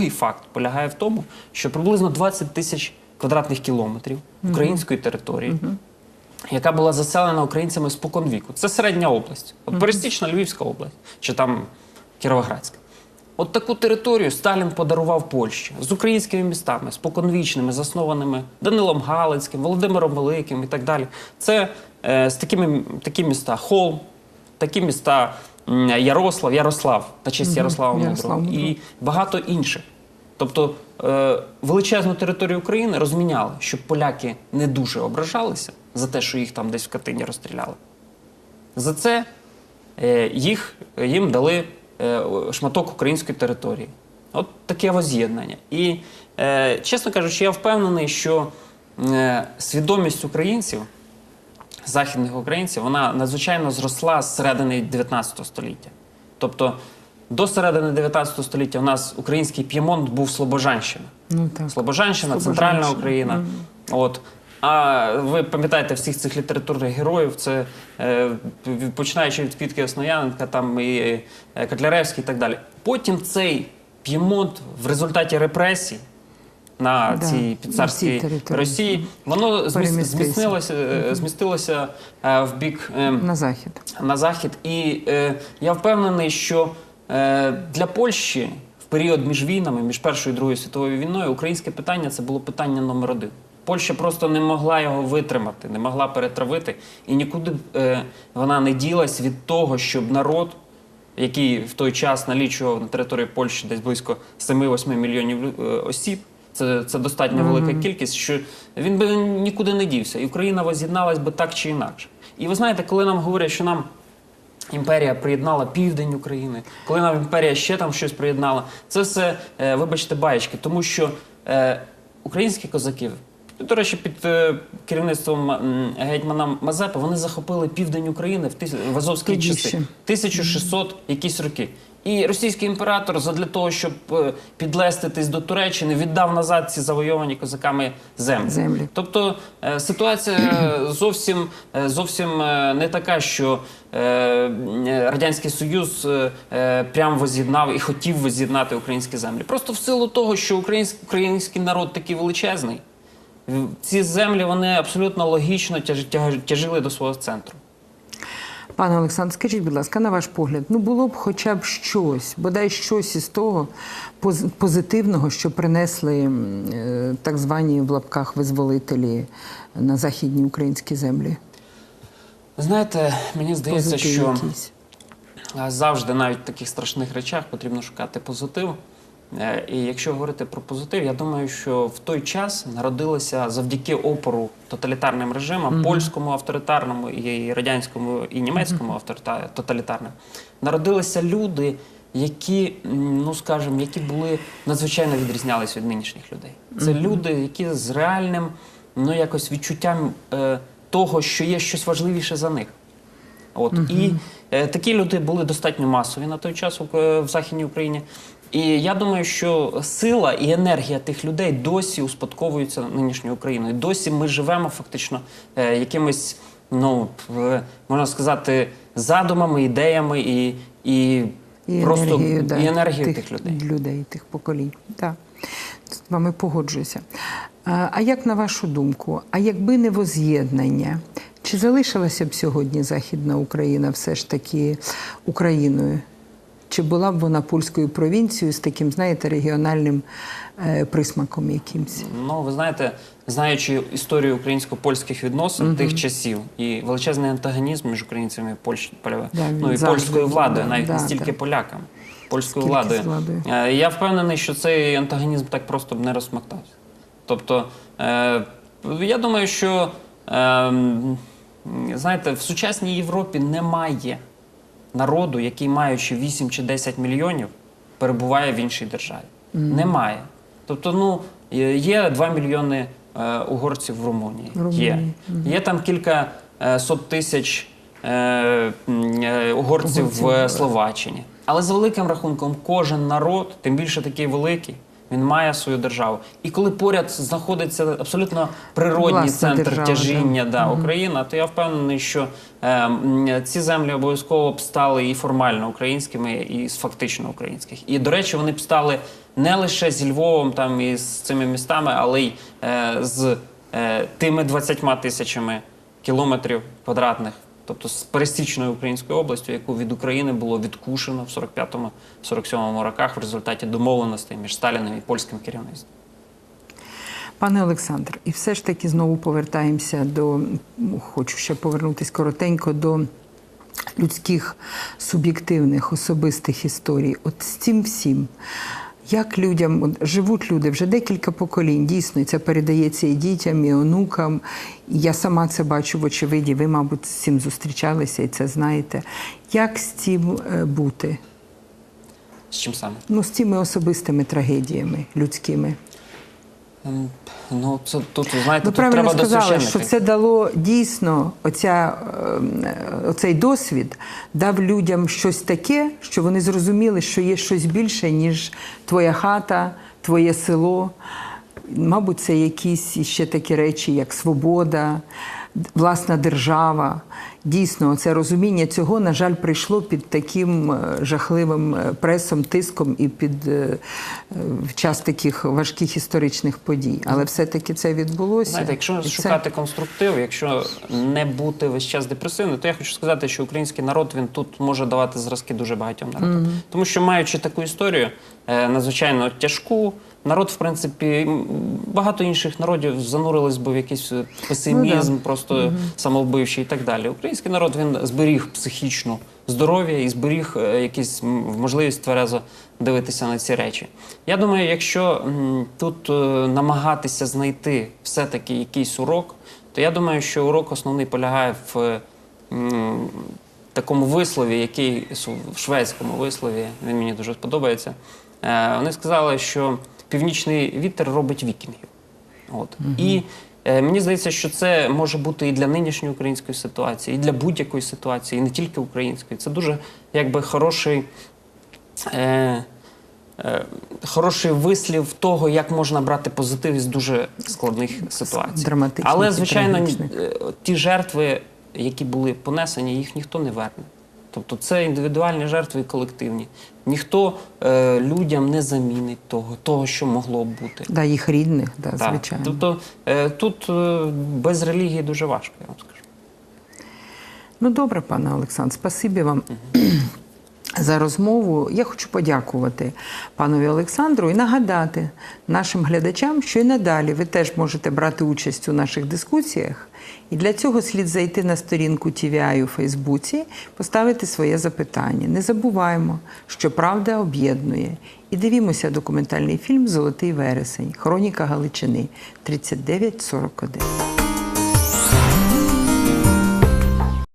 другий факт полягає в тому, що приблизно 20 тисяч квадратних кілометрів української території, яка була заселена українцями спокон віку. Це середня область, от пересічна Львівська область чи там Кіровоградська. От таку територію Сталін подарував Польщі з українськими містами, споконвічними, заснованими Данилом Галицьким, Володимиром Великим і так далі. Це е, з такими такі міста Холм, такі міста Ярослав, Ярослав, на честь Ярослава Ярослав Мудрого, Мудрого. і багато інших. Тобто е, величезну територію України розміняли, щоб поляки не дуже ображалися за те, що їх там десь в Катині розстріляли. За це е, їх, їм дали е, шматок української території. От таке воз'єднання. І, чесно кажучи, я впевнений, що свідомість українців, західних українців, вона надзвичайно зросла з середини 19 століття. Тобто до середини 19 століття у нас український П'ємонт був Слобожанщина. Ну так. Слобожанщина, Слобожанщина. Центральна Україна. От. А ви пам'ятаєте всіх цих літературних героїв, це е, починаючи від Квітки Основ'яненка, там і е, Котляревський і так далі. Потім цей П'ємонт в результаті репресій на Да, цій на підцарській території. Росії, воно зміцнилося, е, змістилося е, в бік. е, На захід. на захід. І е, я впевнений, що е, для Польщі в період між війнами, між Першою і Другою світовою війною, українське питання це було питання номер один. Польща просто не могла його витримати, не могла перетравити, і нікуди е, вона не ділась від того, щоб народ, який в той час налічував на території Польщі десь близько 7-8 мільйонів осіб. Це, це достатньо велика кількість, що він би нікуди не дівся, і Україна воз'єдналась би так чи інакше. І ви знаєте, коли нам говорять, що нам імперія приєднала південь України, коли нам імперія ще там щось приєднала, це все, е, вибачте, баєчки, тому що е, українські козаки. До речі, під е, керівництвом гетьмана Мазепи вони захопили південь України в, тис... в Азовські часи. ще. 1600 якісь роки. І російський імператор задля того, щоб е, підлеститись до Туреччини, віддав назад ці завойовані козаками землі. Землі. Тобто е, ситуація зовсім, е, зовсім е, не така, що Радянський Союз е, е, прям воз'єднав і хотів воз'єднати українські землі. Просто в силу того, що український, український народ такий величезний, ці землі вони абсолютно логічно тяж- тяж- тяжили до свого центру. Пане Олександр, скажіть, будь ласка, на ваш погляд, ну було б хоча б щось, бодай щось із того позитивного, що принесли е, так звані в лапках визволителі на західні українські землі? Знаєте, мені здається, Позитив що якийсь. Завжди навіть в таких страшних речах потрібно шукати позитив. Е, І якщо говорити про позитив, я думаю, що в той час народилося завдяки опору тоталітарним режимам, польському авторитарному і радянському і німецькому авторита- тоталітарним, народилися люди, які, ну скажімо, які були надзвичайно відрізнялись від нинішніх людей. Це люди, які з реальним, ну якось відчуттям е, того, що є щось важливіше за них. От і е, такі люди були достатньо масові на той час в, е, в Західній Україні. І я думаю, що сила і енергія тих людей досі успадковуються нинішньою Україною. Досі ми живемо фактично е, якимись, ну можна сказати, задумами, ідеями і, і, І просто енергію, да, і енергією тих, людей. людей, тих поколінь. Так. З вами погоджуюся. А, а як на вашу думку, а якби не воз'єднання, чи залишилася б сьогодні Західна Україна все ж таки Україною? Чи була б вона польською провінцією з таким, знаєте, регіональним е, присмаком якимсь? Ну, ви знаєте, знаючи історію українсько-польських відносин тих часів і величезний антагонізм між українцями і Польщ... Да, ну, і завжди польською владою, навіть да, не стільки да. полякам, польською Скільки владою. владою. Е, Я впевнений, що цей антагонізм так просто б не розсмактався. Тобто, е, я думаю, що е, знаєте, в сучасній Європі немає народу, який, маючи 8 чи 10 мільйонів, перебуває в іншій державі. Немає. Тобто, ну, є- є 2 мільйони е, угорців в Румунії. Румунії, Є. є там кілька е, сот тисяч е, е, угорців Угорців, в. Словаччині. Але за великим рахунком, кожен народ, тим більше такий великий, він має свою державу. І коли поряд знаходиться абсолютно природній Власна центр держава, тяжіння да, Україна, то я впевнений, що е, ці землі обов'язково б стали і формально українськими, і фактично українських. І до речі, вони б стали не лише зі Львовом там і з цими містами, але й е, з е, тими 20 тисячами кілометрів квадратних, тобто з пересічною українською областю, яку від України було відкушено в 45-47 роках в результаті домовленостей між Сталіним і польським керівництвом. Пане Олександр, і все ж таки знову повертаємося до хочу ще повернутися коротенько до людських суб'єктивних особистих історій. От з цим всім. Як людям живуть люди вже декілька поколінь, дійсно, і це передається і дітям, і онукам. І я сама це бачу в очевиді. Ви, мабуть, з цим зустрічалися і це знаєте. Як з цим е, бути? З чим саме? Ну, з цими особистими трагедіями людськими. Ем, Ну, це тут, знаєте, Ви тут правильно треба сказали, до що це дало дійсно оця, е, оцей досвід дав людям щось таке, що вони зрозуміли, що є щось більше, ніж твоя хата, твоє село. Мабуть, це якісь ще такі речі, як свобода, власна держава. Дійсно, це розуміння цього, на жаль, прийшло під таким е, жахливим е, пресом, тиском і під е, в час таких важких історичних подій. Але все-таки це відбулося. Знаєте, якщо І це- шукати конструктив, якщо не бути весь час депресивним, то я хочу сказати, що український народ він тут може давати зразки дуже багатьом народам. Тому що маючи таку історію надзвичайно тяжку, народ, в принципі, багато інших народів занурились би в якийсь е, песимізм, просто самовбивчий і так далі. Український народ він зберіг психічну здоров'я і зберіг е, якісь можливість тверезо дивитися на ці речі. Я думаю, якщо тут е, намагатися знайти все-таки якийсь урок, то я думаю, що урок основний полягає в такому вислові, який в шведському вислові, він мені дуже сподобається. Вони сказали, що північний вітер робить вікінгів. От. І е, мені здається, що це може бути і для нинішньої української ситуації, і для будь-якої ситуації, і не тільки української. Це дуже якби хороший. Е, е, Хороший вислів того, як можна брати позитив із дуже складних ситуацій. драматичних Але, звичайно, е, ті жертви, які були понесені, їх ніхто не верне. Тобто це індивідуальні жертви і колективні. Ніхто е, людям не замінить того, того, що могло б бути. Да, їх рідних, да, Так. звичайно. Тобто е, тут е, без релігії дуже важко, я вам скажу. Ну добре, пане Олександр, спасибі вам. За розмову я хочу подякувати панові Олександру і нагадати нашим глядачам, що і надалі ви теж можете брати участь у наших дискусіях. І для цього слід зайти на сторінку TVI у Фейсбуці, поставити своє запитання. Не забуваємо, що правда об'єднує. І дивімося документальний фільм Золотий вересень. Хроніка Галичини 3941.